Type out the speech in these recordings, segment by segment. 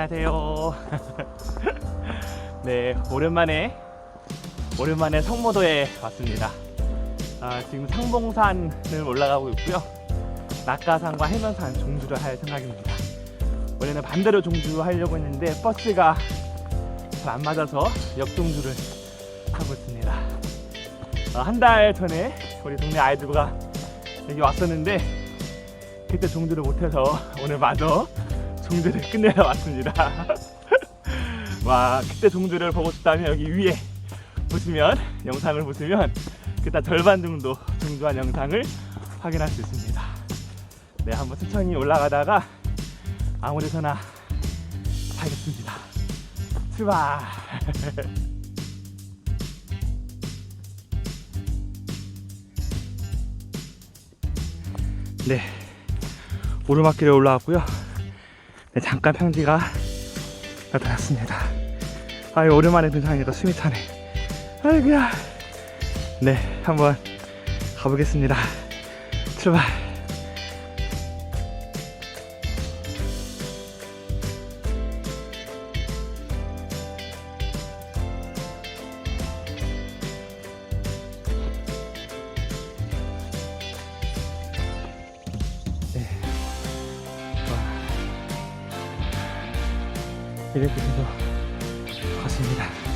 안녕하세요. 네, 오랜만에 오랜만에 성모도에 왔습니다. 아, 지금 상봉산을 올라가고 있고요. 낙가산과 해면산 종주를 할 생각입니다. 원래는 반대로 종주하려고 했는데 버스가 잘 안 맞아서 역종주를 하고 있습니다. 아, 한달 전에 우리 동네 아이들과 여기 왔었는데 그때 종주를 못해서 오늘 마저 종주를 끝내러 왔습니다. 와 그때 종주를 보고 싶다면 여기 위에 보시면 영상을 보시면 그때 절반 정도 종주한 영상을 확인할 수 있습니다. 네 한번 천천히 올라가다가 아무 데서나 가겠습니다. 출발. 네 오르막길에 올라왔고요. 네, 잠깐 평지가 나타났습니다. 아유 오랜만에 등산하니까 숨이 차네. 아이고야. 네 한번 가보겠습니다. 출발. 이렇게 해서 갔습니다.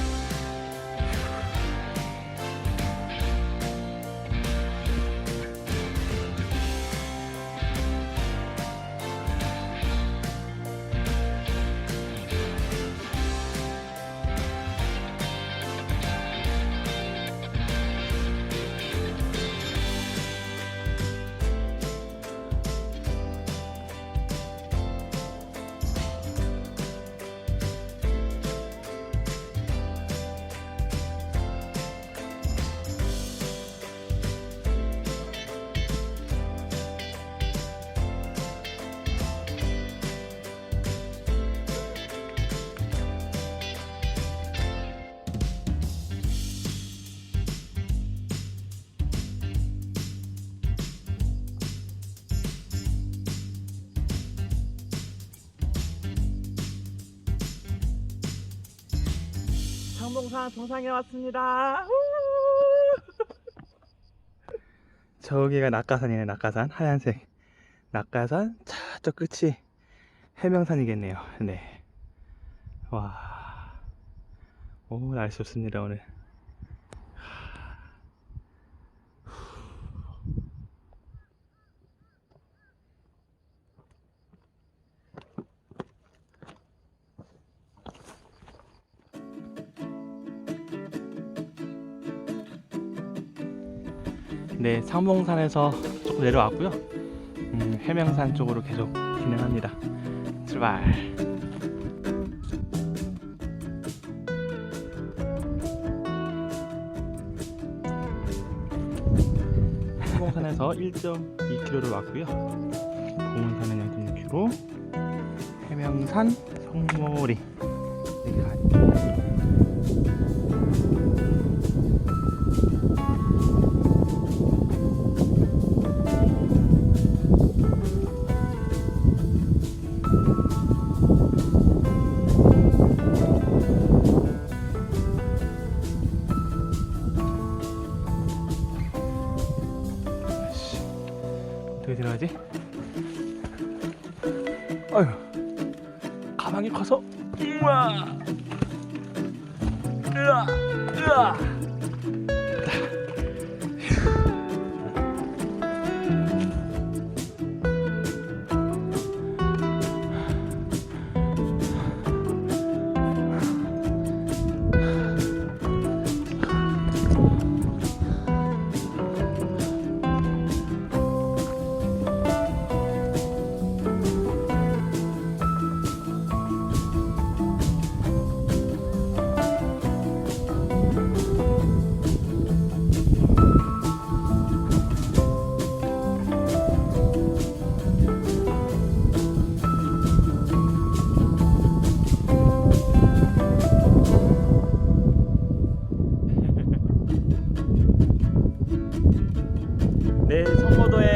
상봉산 정상에 왔습니다. 저기가 낙가산이네, 낙가산. 하얀색. 낙가산, 저쪽 끝이 해명산이겠네요. 네. 와. 오, 날씨 좋습니다, 오늘. 네, 상봉산에서 조금 내려왔고요. 음, 해명산 쪽으로 계속 진행합니다. 출발. 상봉산에서 1.2km를 왔고요. 봉은산은 0.6km, 해명산, 성모리 이렇게 가 가방이 커서, 우와, 으아, 으아. 네, 청모도에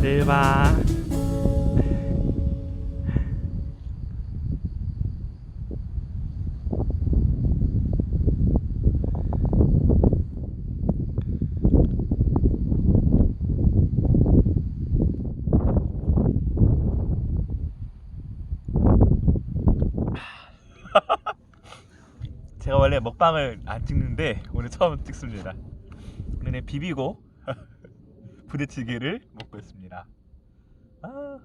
출발. 제가 원래 먹방을 안 찍는데 오늘 처음 찍습니다. 오늘은 비비고 부대찌개를 먹고 있습니다. 아,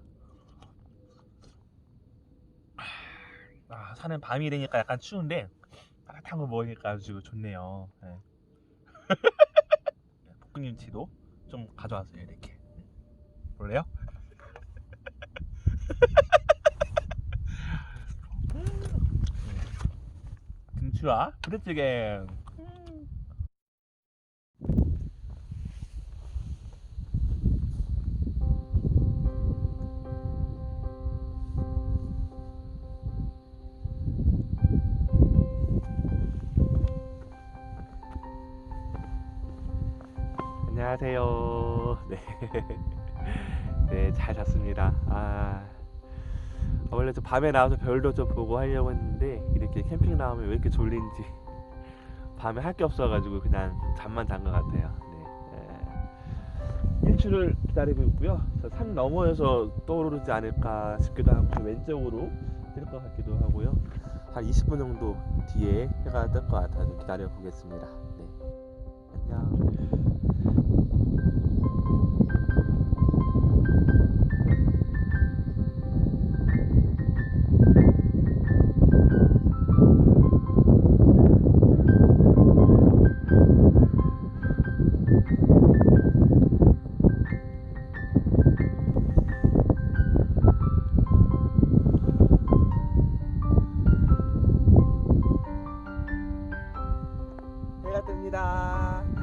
아 산은 밤이 되니까 약간 추운데 따뜻한 거 먹으니까 아주 좋네요. 네. 볶음김치도 좀 가져왔어요 이렇게. 볼래요? 김치와 부대찌개. 네. 네, 잘 잤습니다. 아. 원래 좀 밤에 나와서 별도 좀 보고 하려고 했는데 이렇게 캠핑 나오면 왜 이렇게 졸린지 밤에 할 게 없어가지고 그냥 잠만 잔 것 같아요. 네. 에. 일출을 기다리고 있고요. 저산 너머에서 떠오르지 않을까 싶기도 하고 저 왼쪽으로 뜰 것 같기도 하고요. 한 20분 정도 뒤에 해가 뜰 것 같아서 좀 기다려 보겠습니다. 네. 안녕. 뜹니다.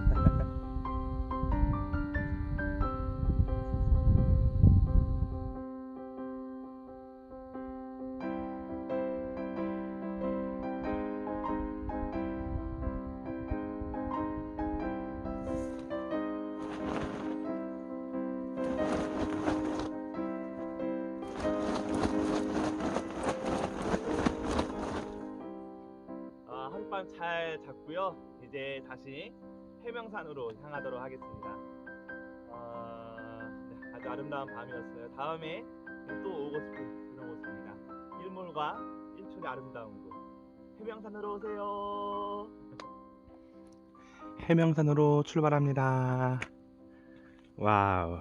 하룻밤 잘 잤고요. 이제 다시 해명산으로 향하도록 하겠습니다. 아, 네, 아주 아름다운 밤이었어요. 다음에 또 오고 싶은 그런 곳입니다. 일몰과 일출의 아름다운 곳. 해명산으로 오세요. 해명산으로 출발합니다. 와우.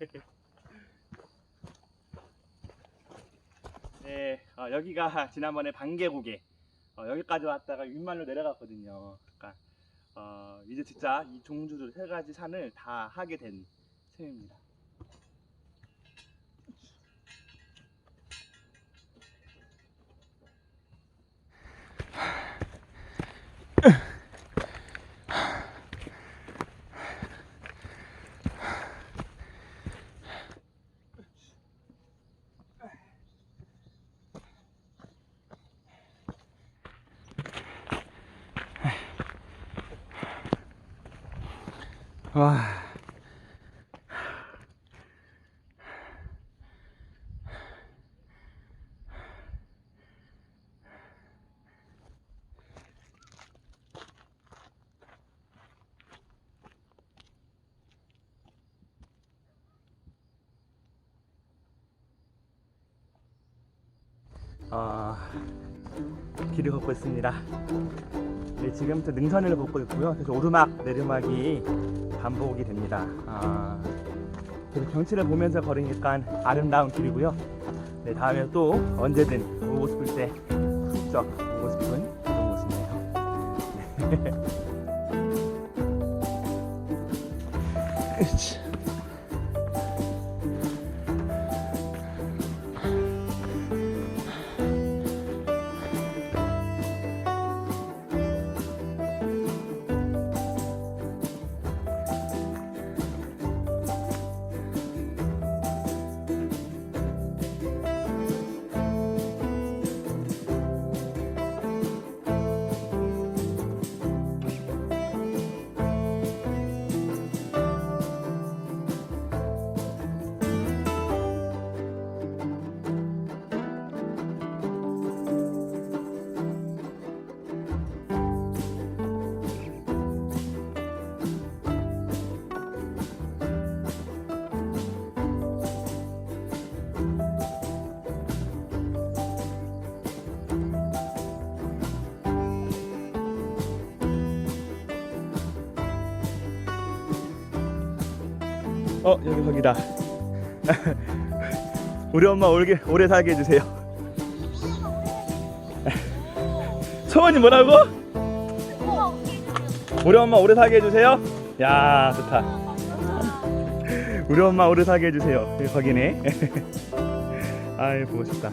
네, 어, 여기가 지난번에 반개고개 어, 여기까지 왔다가 윗말로 내려갔거든요. 그러니까 어, 이제 진짜 이 종주들 세 가지 산을 다 하게 된 셈입니다. 와. 어, 길을 걷고 있습니다. 네, 지금부터 능선을 걷고 있고요. 그래서 오르막 내리막이 반복이 됩니다. 아, 그래서 경치를 보면서 걸으니까 아름다운 길이고요. 네, 다음에 또 언제든 오고 싶을 때 훌쩍 오고 싶은 그런 곳이네요. 네. 어 여기 거기다. 우리 엄마 오래 오래 살게 해주세요. 소원이 뭐라고? 우리 엄마 오래 살게 해주세요. 야 좋다. 우리 엄마 오래 살게 해주세요. 여기 거기네. 아이 보고 싶다.